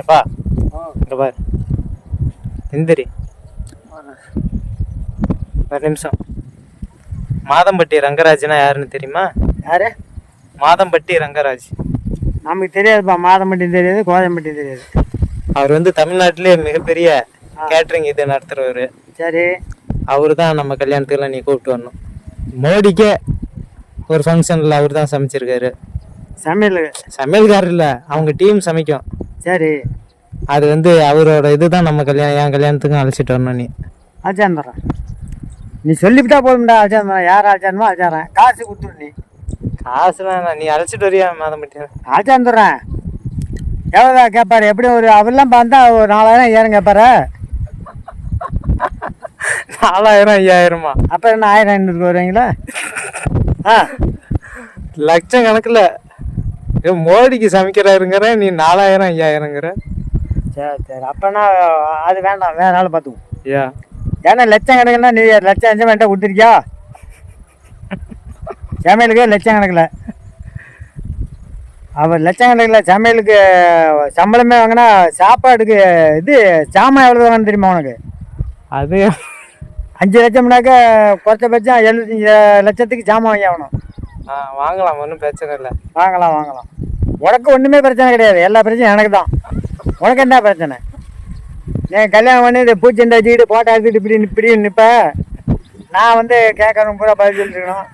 ஏப்பா இங்க பாரு. எந்திரி ஒரு நிமிஷம். மாதம்பட்டி ரங்கராஜ்னா யாருன்னு தெரியுமா? யாரு? மாதம்பட்டி ரங்கராஜ். நமக்கு தெரியாதுப்பா. மாதம்பட்டியும் தெரியாது கோதம்பட்டியும் தெரியாது. அவர் வந்து தமிழ்நாட்டிலே மிகப்பெரிய கேட்ரிங் இது நடத்துறவர். சரி. அவர் தான் நம்ம கல்யாணத்துக்குலாம் நீ கூப்பிட்டு வரணும். மோடிக்கே ஒரு ஃபங்க்ஷனில் அவர் தான் சமைச்சிருக்காரு. சமையல். சமையல்காரர் இல்லை அவங்க டீம் சமைக்கும். சரி. அது வந்து அவரோட இதுதான் நம்ம கல்யாணம் என் கல்யாணத்துக்கும் அழைச்சிட்டு வரணும் நீ. அழைச்சாந்துறேன் நீ சொல்லிவிட்டா போதும்டா அழைச்சாந்துறேன் யார் அழைச்சானுமோ அழைச்சாரேன் காசு கொடுத்துரு நீ. காசுலாம் வேணாம். நீ அழைச்சிட்டு வரியா மாதம்பட்டி? அழைச்சாந்துறேன் எவ்வளோதா கேட்பாரு எப்படி ஒரு அவெல்லாம் பார்த்தா ஒரு நாலாயிரம் ஐயாயிரம் கேட்பாரு நாலாயிரம் ஐயாயிரமா? அப்போ என்ன ஆயிரம் ஐநூறுக்கு வருவீங்களா? ஆ. லட்சம் கணக்குல. மோடிக்கு சமைக்கிறாருங்கிற நீ நாலாயிரம் ஐயாயிரங்கிற சரி சரி. அப்போனா அது வேண்டாம். வேற ஆள் பார்த்துக்குவோம். ஐயா ஏன்னா லட்சம் கணக்குன்னா நீ லட்சம் அஞ்சு என்கிட்ட கொடுத்துருக்கியா? சமையலுக்கு லட்சம் கணக்கில். அவர் லட்சம் கணக்கில் சமையலுக்கு சம்பளமே வாங்கினா சாப்பாடுக்கு இது சாமான் எவ்வளோ வாங்கணும் தெரியுமா உனக்கு? அது அஞ்சு லட்சம்னாக்க குறைச்சபட்சம் எழுபத்தஞ்சு லட்சத்துக்கு சாமான் வாங்கி ஆகணும் ஆ வாங்கலாம். ஒன்றும் பிரச்சனை இல்லை. வாங்கலாம் வாங்கலாம். உனக்கு ஒன்றுமே பிரச்சனை கிடையாது. எல்லா பிரச்சனையும் எனக்கு தான் உனக்கு என்ன பிரச்சனை? நீ கல்யாணம் பண்ணி இந்த பூச்செண்டை வச்சுக்கிட்டு போட்டோ எடுத்துக்கிட்டு இப்படி இப்படி நிற்பேன் நான் வந்து கேட்கணும் பூரா பதில் சொல்லிருக்கணும்.